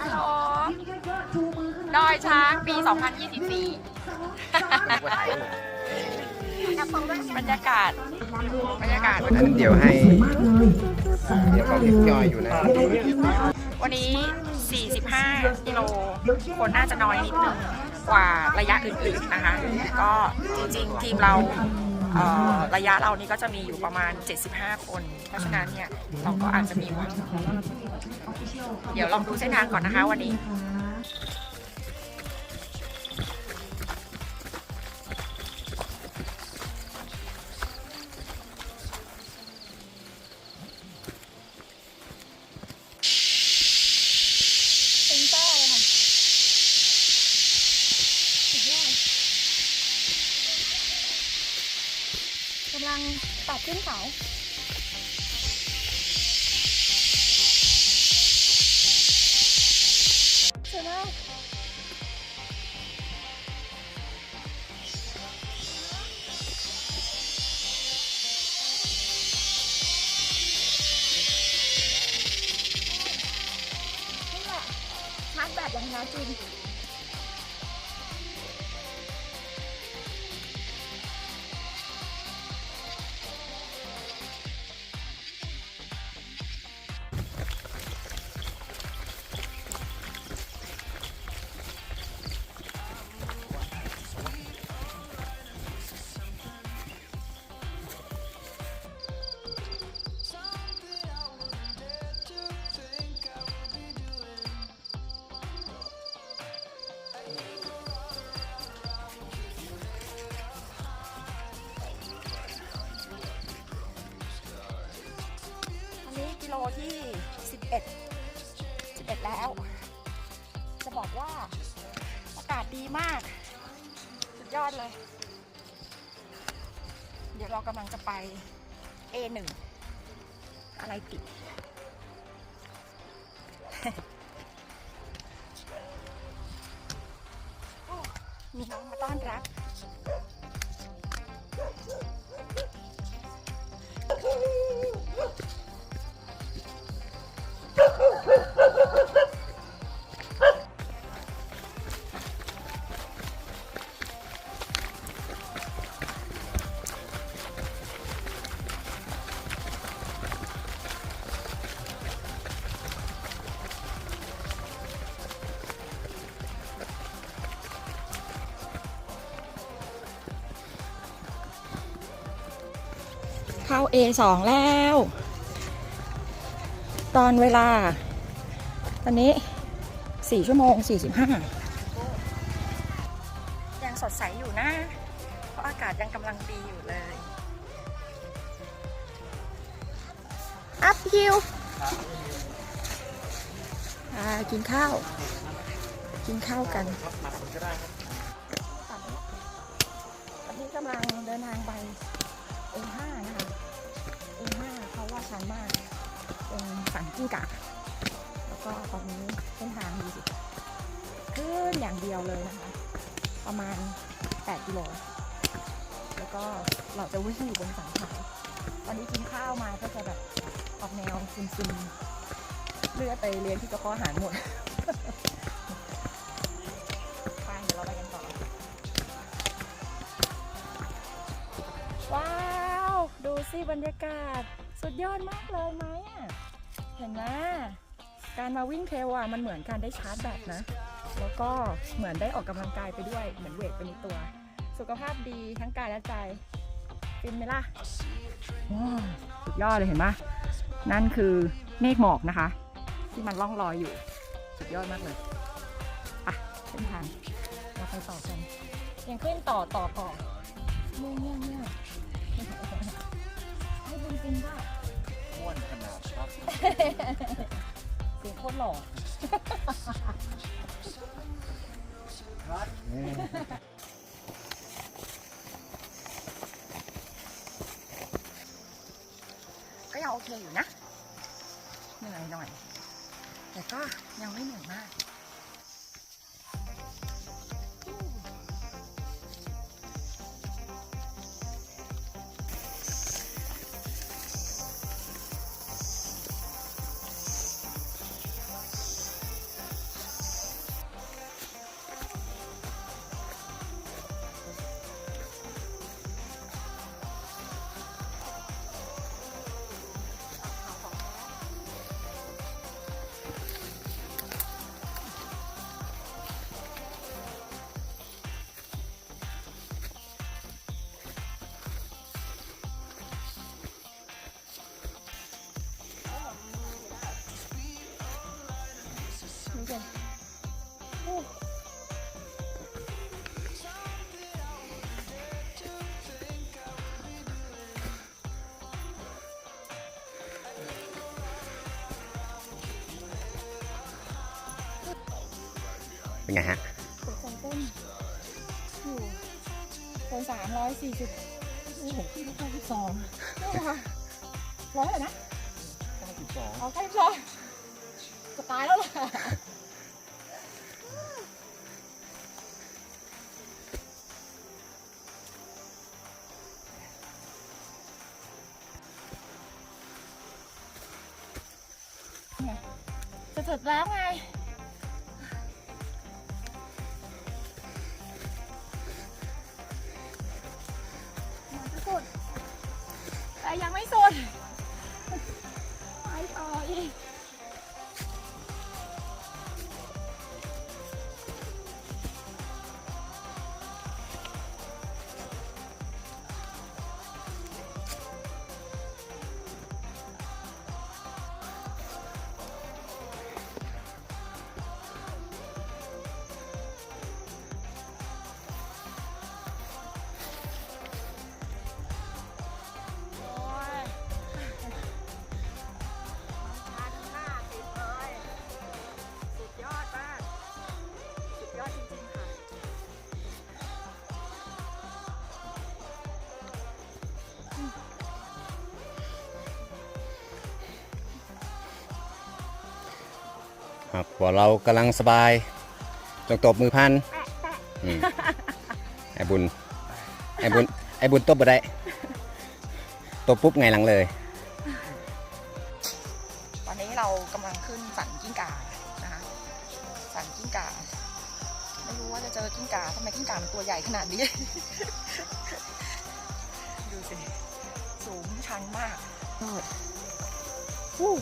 ฮัลโหลดอยช้างปี 2024 บรรยากาศ บรรยากาศ นั้นเดี๋ยวให้ เดี๋ยวเขาเรียกย่อยอยู่นะ วันนี้ 45 กิโล คนน่าจะน้อยนิดนึงกว่าระยะอื่นๆนะคะ ก็จริงๆ ทีมเรา เอ่อระยะเรานี่ก็จะมีอยู่ประมาณ 75 คน เพราะฉะนั้นเนี่ยเราก็อาจจะมีหวังเดี๋ยวลองดูเส้นทางก่อนนะคะวันนี้เป็น อดเลย เดี๋ยวเรากำลังจะไป A1 อะไรติด มีน้องมาต้อนรับ เข้า A2 แล้ว ตอนเวลา ตอนนี้ 4 ชั่วโมง 45 ยังสดใสอยู่นะ เพราะอากาศยังกำลังดีอยู่เลย อัพฮิวอ่ากินข้าว กินข้าวกันตอนนี้กำลังเดินทางไป A5 นะคะ A5 เพราะว่าชันมาก เป็นสันกิ้งกะแล้วก็ตอนนี้เส้นทางดีสิขึ้นอย่างเดียวเลยนะคะ ประมาณ 8 กิโล แล้วก็เราจะวิ่งอยู่บนสันเขาตอนนี้กินข้าวมาก็จะแบบออกแนวซึมๆเลือดไปเลี้ยงที่กระเพาะอาหารหมดไปเดี๋ยวเราไปกันต่อ ว้าว ดูสิบรรยากาศ สุดยอดมากเลยไหมอะ เห็นไหมการมาวิ่งเทรลอะมันเหมือนการได้ชาร์จแบตนะ แล้วก็เหมือนได้ออกกำลังกายไปด้วย เหมือนเวทไปในตัว สุขภาพดีทั้งกายและใจฟินไหมล่ะสุดยอดเลยเห็นไหมนั่นคือเมฆหมอกนะคะ ที่มันล่องลอยอยู่ สุดยอดมากเลยอะเส้นทางเราไปต่อกันยังขึ้นต่อต่อต่อเนี่ยเนี่ยเนี่ยให้เป็นจริงป่ะ ม้วนขนาดครับเสียงโคตรหล่อก็ยังโอเคอยู่นะ เหนื่อยหน่อย แต่ก็ยังไม่เหนื่อยมาก เป็นไงฮะหัวใจเต้นอยู่โซนสามร้อยสี่สิบนี่ผมที่เก้าสิบสองร้อยอะไรนะเก้าสิบสองเอาเก้าสิบสองจะตายแล้วล่ะเนี่ยจะถึงแล้วไง ครับพวกเรากำลังสบายจงตบมือพันอืมไอ้บุญไอ้บุญไอ้บุญตบบ่ได้ตบปุ๊บไงหลังเลย ตอนนี้เรากำลังขึ้นสันกิ้งก่านะคะสันกิ้งก่าไม่รู้ว่าจะเจอกิ้งก่าทำไมกิ้งก่ามันตัวใหญ่ขนาดนี้ ดูสิสูงชันมากยอดวู้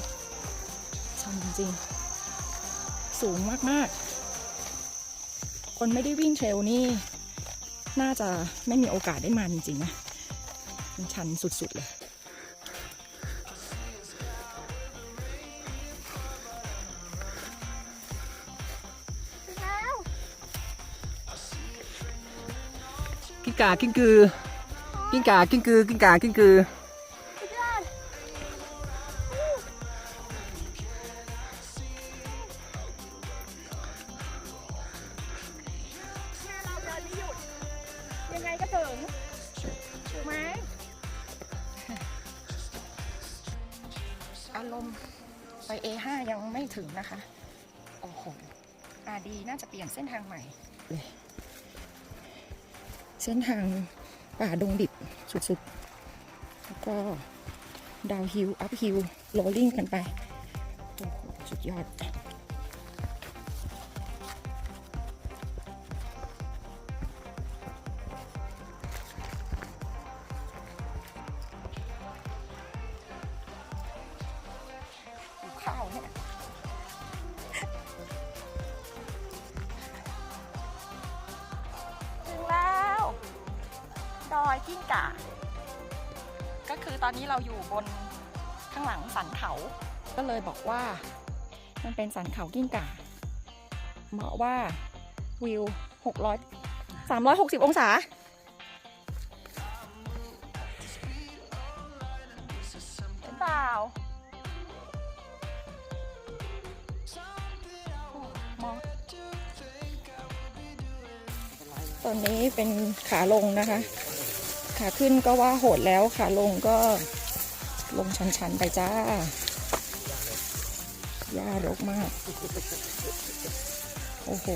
ชันจริงๆ สูงมากๆ คนไม่ได้วิ่งเทรลนี่ น่าจะไม่มีโอกาสได้มาจริงๆนะมันชันสุดๆเลยกิ้งก่ากิ้งกือกิ้งก่ากิ้งกือกิ้งก่ากิ้งกือ เส้นทางป่าดงดิบสุดๆ แล้วก็ดาวฮิลอัพฮิลโรลลิ่งกันไป สุดยอด อยกิ้งก่าก็คือตอนนี้เราอยู่บนข้างหลังสันเขา ก็เลยบอกว่า มันเป็นสันเขากิ้งก่าเหมาะว่าวิว 600 360 องศาเห็นเปล่า มอง ตอนนี้เป็นขาลงนะคะ ขาขึ้นก็ว่าโหดแล้วขาลงก็ลงชันๆไปจ้าหญ้ารกมาก โอ้โห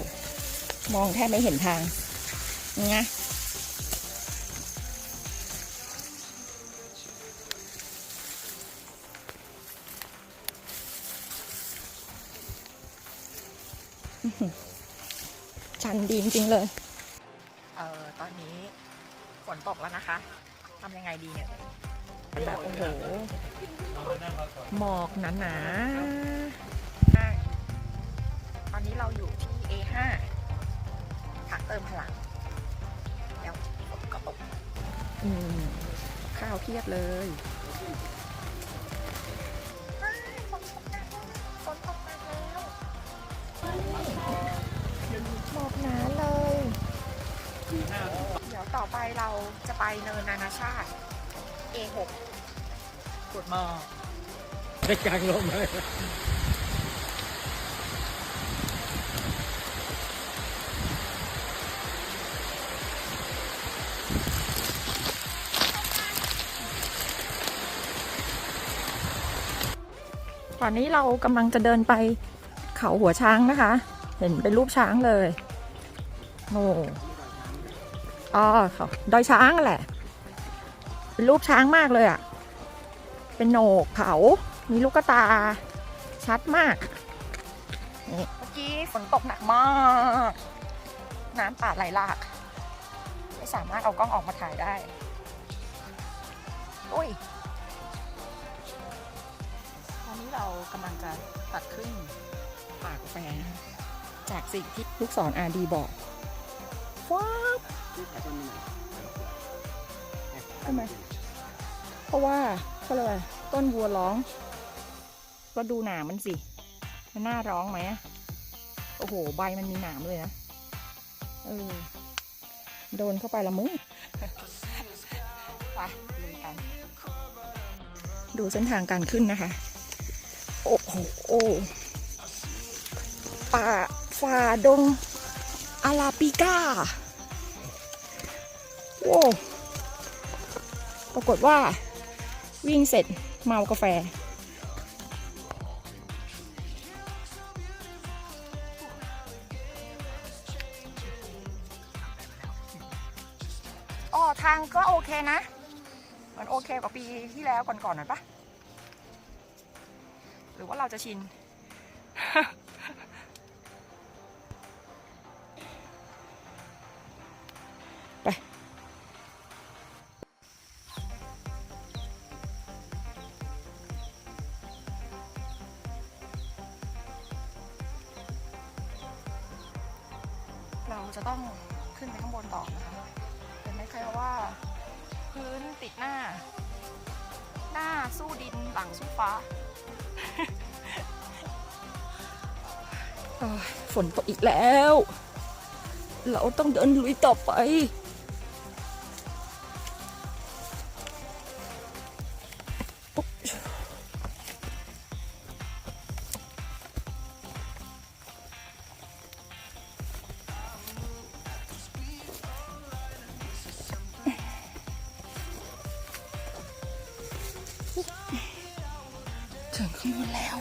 มองแทบไม่เห็นทางไงชันดีจริงๆเลย นตกแล้วนะคะทำยังไงดีเนี่ยแบบโอ้โหหมอกหนาๆมาตอนนี้เราอยู่ที่ A5 พักเติมพลัง แล้วก็ตกข้าวเพียบเลย ไปเราจะไปเนินนานาชาติ A6 กดมาได้กลางลมเลยตอนนี้เรากำลังจะเดินไปเขาหัวช้างนะคะ เห็นเป็นรูปช้างเลย โอ้ อ๋อดอยช้างแหละ เป็นรูปช้างมากเลยอะ่ะ เป็นโหนกเขา มีลูกกระตา ชัดมาก นี่เมื่อกี้ฝนตกหนักมาก น้ำป่าไหลหลาก ไม่สามารถเอากล้องออกมาถ่ายได้ อุ้ย ตอนนี้เรากำลังจะตัดครึ่งป่ากาแฟจากสิ่งที่ลูกศรอาดีบอกว้าว ทำไมเพราะว่าเขาเรียกอะไรต้นวัวร้อง ก็ดูหนามมันสิ มันน่าร้องไหมโอ้โห ใบมันมีหนามเลยนะ เออ โดนเข้าไปละมึงไปลุยกัน ดูเส้นทางการขึ้นนะคะ โอ้โหโอ้ป่าฝ่าดงอาราปิก้า โว้ปรากฏว่าวิ่งเสร็จเมากาแฟ อ๋อ ทางก็โอเคนะ มันโอเคกว่าปีที่แล้วก่อนๆหน่อยปะหรือว่าเราจะชิน หน้า หน้าสู้ดินหลังสู้ฟ้าฝนตกอีกแล้ว เราต้องเดินลุยต่อไป ถึงข้างบนแล้ว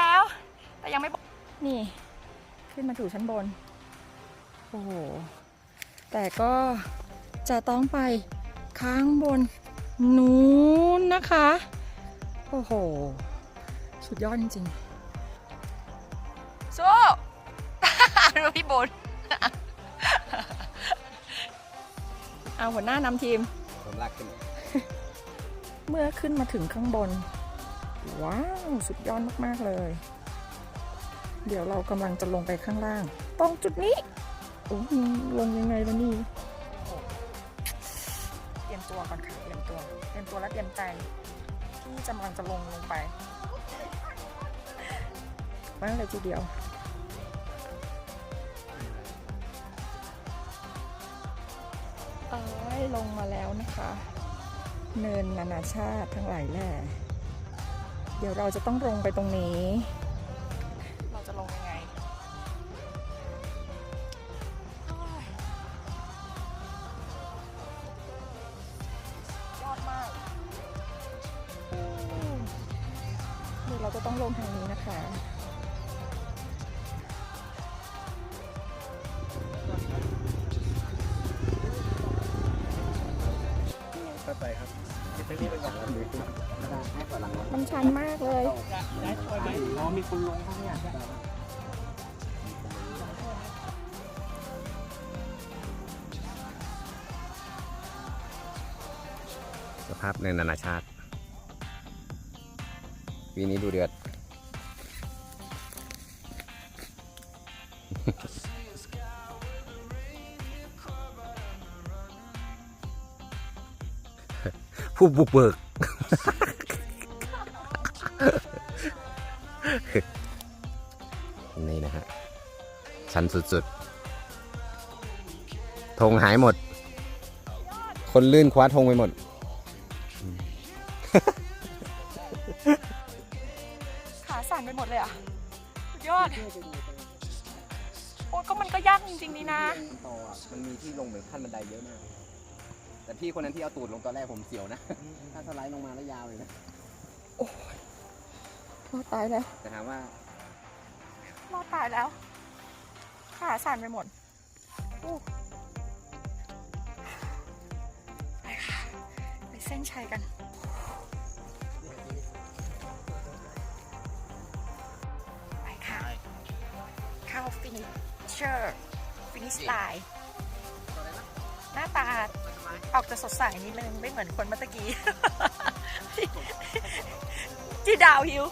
แล้ว แต่ยังไม่บนี่ ขึ้นมาถูชั้นบน โอ้โห แต่ก็จะต้องไปข้างบนนู้นนะคะ โอ้โห สุดยอดจริงๆสู้ดูพี่บุญเอาหัวหน้า นำทีมผมลากขึ้น เมื่อขึ้นมาถึงข้างบน ว้าว สุดยอดมาก ๆ เลย เดี๋ยวเรากำลังจะลงไปข้างล่าง ตรงจุดนี้โอ้ยลงยังไงล่ะนี่เตรียมตัวก่อนค่ะเตรียมตัว เตรียมตัวและเตรียมใจที่กำลังจะลงลงไปมากเลยทีเดียวตายลงมาแล้วนะคะ เนินนานาชาติทั้งหลายแหล่ เดี๋ยวเราจะต้องลงไปตรงนี้ เราจะลงยังไงโอ้ยยอดมากอืมเดี๋ยวเราจะต้องลงทางนี้นะคะ มชันมากเลยได้วมอ๋อมีคนลงข้างเนี่ยสภาพในนานาชาติ ปีนี้ดูเดือด ผู้บุกเบิก ชันสุดๆธงหายหมด คนลื่นคว้าธงไปหมด ขาสั่นไปหมดเลยอะสุดยอด โอ้ก็มันก็ยากจริงๆนี่นะ ต่ออะมันมีที่ลงเหมือนขั้นบันไดเยอะมาก แต่พี่คนนั้นที่เอาตูดลงตอนแรกผมเสียวนะ ถ้าสไลด์ลงมาแล้วยาวเลยนะ รอดตายแล้ว แต่ถามว่า รอดตายแล้ว ขาสั่นไปหมดไปค่ะ ไปเส้นชัยกันไปค่ะเข้าฟินิชเชอร์ฟินิชไลน์หน้าตาออกจะสดใสนิดนึง ไม่เหมือนคนเมื่อตะกี้ที่ที่ดาวฮิว